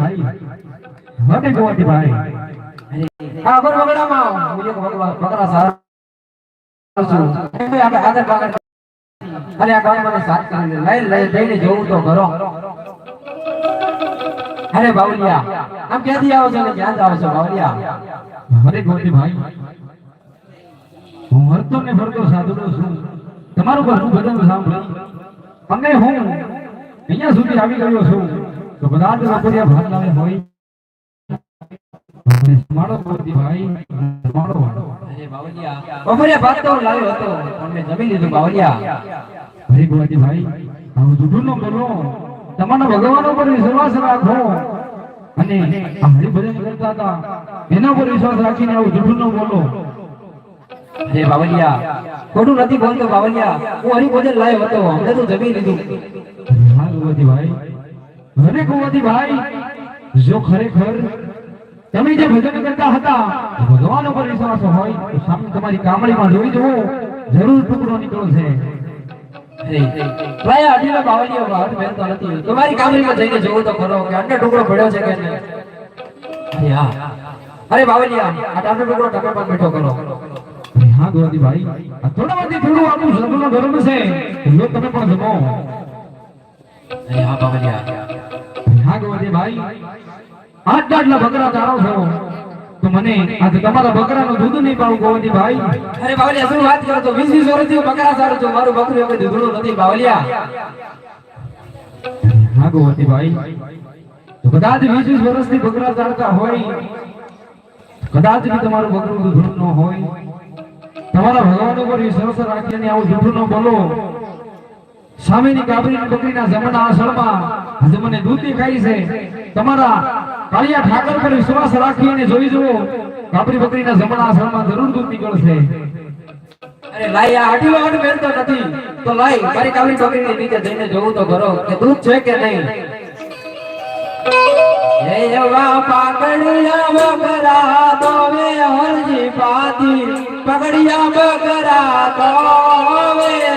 ભાઈ. હવે ગોવાતી ભાઈ. આ અગર બગડામાં હું એક બગડા બગડા સારા આપણે આદર પાગડ અરે આ ગામ મને સાથ કરી લઈ લઈ જઈને જોઉં તો કરો અરે બાવલિયા આમ ક્યાંથી આવો છો? ને ક્યાં જાવ છો બાવલિયા અરે ગોતી ભાઈ. હું હરતો ને ફરતો સાધુડો છું. તમારું ઘરનું ભજન સાંભળી. અને હું અહીંયા સુધી આવી ગયો છું. તો બધા જ લોકો ભાગ લાવે હોય. મારો ગોવાતી ભાઈ મારો બાવલિયા ભાત તો લાવ્યો હતો પણ મેં જમી લીધું બાવલિયા ભાઈ આવું જૂઠું ન બોલો તમારા ભગવાન ઉપર વિશ્વાસ રાખો. અને હરિભજન કરતા હતા એના પર વિશ્વાસ રાખીને આવું જૂઠું ન બોલો. અરે બાવલિયા ખોટું નથી બોલતો બાવલિયા હું હરિભોજન લાવ્યો હતો હમણાં તો જમી લીધું. હા ભાઈ અરે ગોવાતી ભાઈ, જો ખરેખર તમે જે ભજન કરતા હતા, ભગવાન ઉપર વિશ્વાસ હોય, તો સામે તમારી કામળીમાં જોઈ જવો જરૂર ટુકડો નીકળશે લાયા અઢીલા બાવલિયા હાથ મેલતો નથી. તમારી કામરીમાં જઈને જોવું તો ખરો કે અન્ય ટુકડો પડ્યો છે કે નહીં? અરે બાવલિયા આ ટાટો ટુકડો તમે પણ બેઠો કરો. હા ગોવાતી ભાઈ થોડામાંથી થોડું આપણું સદનો ધર્મ છે. જો તમે પણ જમો. અરે હા બાવલિયા હા ગોવાતી ભાઈ આજ આટલા બકરા ચારો છો. તો મને આજે તમારા બકરાનું દૂધ નહીં પાવું ગોવાતી ભાઈ. અરે બાવલિયા શું વાત કરો છો? વીસ વીસ વર્ષથી બકરા સારું છું. મારું બકરું હવે દૂધણું નથી બાવલિયા. હા ગોવાતી ભાઈ. તો કદાચ વીસ વીસ વર્ષથી બકરા ચારતા હોય. કદાચ બી તમારું બકરું દૂધણું ન હોય. તમારા ભગવાન ઉપર વિશ્વાસ રાખીને આવું જૂઠું ન બોલો. સામેની કાબરી બકરીના જમણા આસળમાં આજે દૂતી ખાઈ છે. તમારા કાળિયા ઠાકર પર વિશ્વાસ રાખીને જોઈ જુઓ ગાબરી બકરીના જમણા આસળમાં જરૂર દૂધ નીકળશે. અરે લાઈ આ આટ મેલતો નથી. તો લાઈ મારી કામરી બકરીની નીચે જઈને જોઉં તો ખરો કે દૂધ છે કે નહીં? હે એવા પાકડિયા બકરા દોવે હરજી પાતી પગડિયા બકરા જો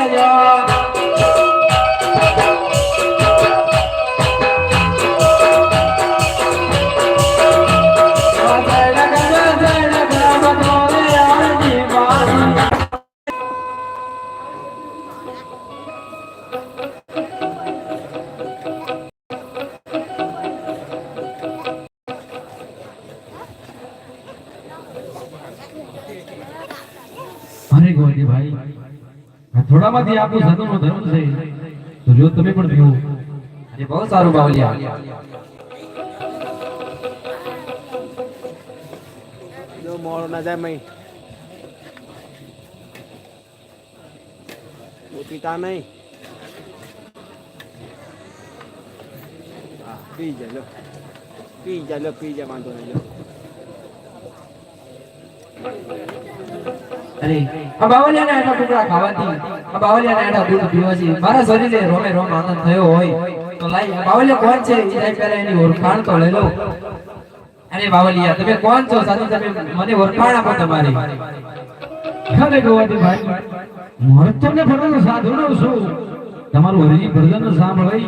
અરે ગોવાજી ભાઈ, આ થોડામાંથી આપણું સાધુનો ધર્મ છે. તો જો તમે પણ પીવો અરે બહુ સારું બાવલિયા. જો મોડો ના જાય મય. બહુ પીતા નહીં હા, પી જા, લો. પી જા, લો, પી જા, વાંધો નહીં લો. અરે આ બાવલિયાના આટલા ટુકડા ખાવાથી, આ બાવલિયાના આટલા દૂધ પીવાથી મારા શરીરે રોમે રોમ આનંદ થયો હોય, તો લાઈ બાવલિયા કોણ છે? એ જાય પહેલા એની ઓળખાણ તો લઈ લો. અરે બાવલિયા તમારું. હરિજી ભજન સાંભળી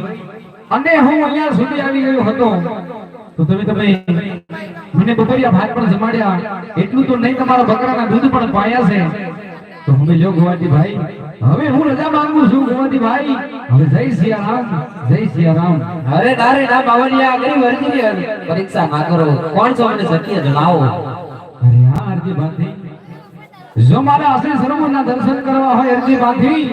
અને હું અહીંયા સુધી આવી ગયો હતો. તો તમે તમે મને બપોરિયા ભાત પણ જમાડ્યા. એટલું તો નહીં તમારા બકરાના દૂધ પણ પાયા છે. તો હવે જો ગોવાજી ભાઈ હવે હું રજા માંગુ છું ગોવાજી ભાઈ. હવે જય સિયારામ જય સિયારામ. અરે તારે ના બાવલિયા કઈ વર્જીની પરીક્ષા ના કરો. કોણ છો મને સત્ય જણાવો? અરે હા અરજી બાંધી. જો મારા અસલી સરોવરના દર્શન કરવા હોય અરજી બાંધી.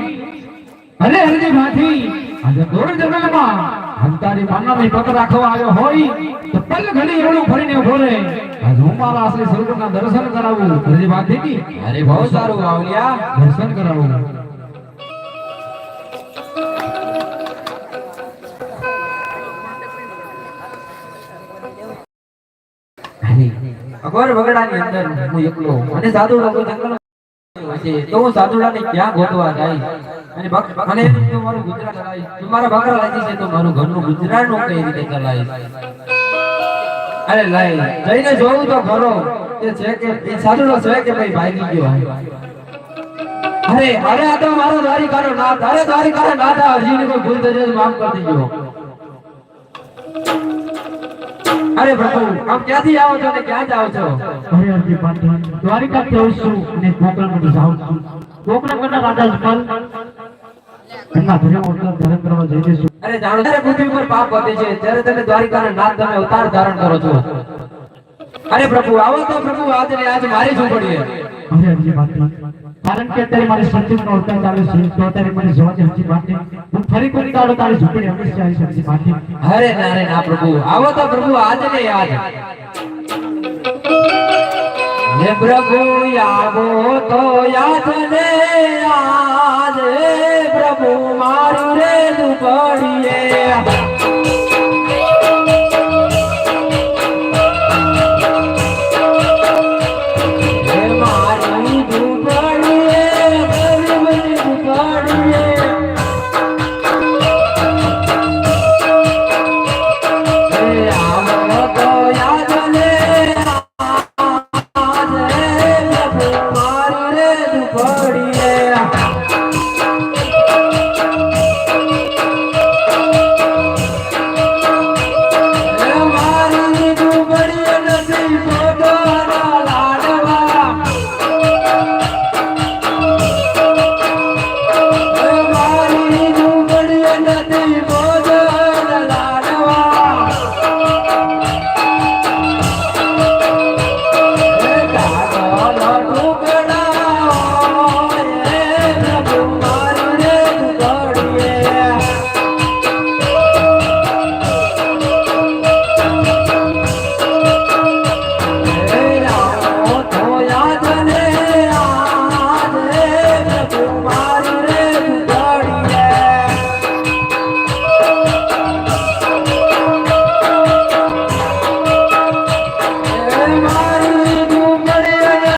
અરે અરજી બાંધી. આજે દોર જંગલમાં હંતારી માનવની પગ રાખવા આવ્યો હોય તો પલ ઘડી એવડું ફરીને ઊભો રહે. આજ હું મારા આશ્રય સ્વરૂપના દર્શન કરાવું. અરજી બાંધી અરે બહુ સારું આવલિયા દર્શન કરાવું. અગર બગડાની અંદર હું એકલો અને સાધુ લોકો જંગલ તો તો મારું અરે એ સાધુડો કે ભાઈ ભાગી અરે અરે આ તો મારો દ્વારિકાનો નાથ, અરે દ્વારિકાનો નાથ હજી કોઈ ભૂલ થઈ જાય માફ કરી દેજો. અરે પ્રભુ આમ ક્યાંથી આવો છો ને ક્યાં જાઓ છો? અરે અરજી દ્વારિકા દ્વારિકાથી આવું છું અને ગોકર્ણમાંથી જાઉં છું. ગોકર્ણના રાજા જમલ એમના ઓટલા ધારણ કરવા જઈ છું અરે જાણો ત્યારે પૃથ્વી પર પાપ વધે છે જ્યારે તમે દ્વારિકાના નાથ તમે અવતાર ધારણ કરો છો. અરે પ્રભુ આવો તો પ્રભુ આજ ને આજ મારી ઝૂંપડીએ અરે અરજી પાટી કારણ કે અત્યારે મારી સંજીવનો અવતાર ચાલે છે, તો અત્યારે મને જવાની દે અરજી હું ફરી કોઈ દાડો તારી ઝૂંપડી હંમેશા આવી અરજી પાટી હરે ના રે ના પ્રભુ. આવો તો પ્રભુ, આજ ને આજ. હે પ્રભુ, આવો તો યાદ ને હે પ્રભુ મારું રે દુપડ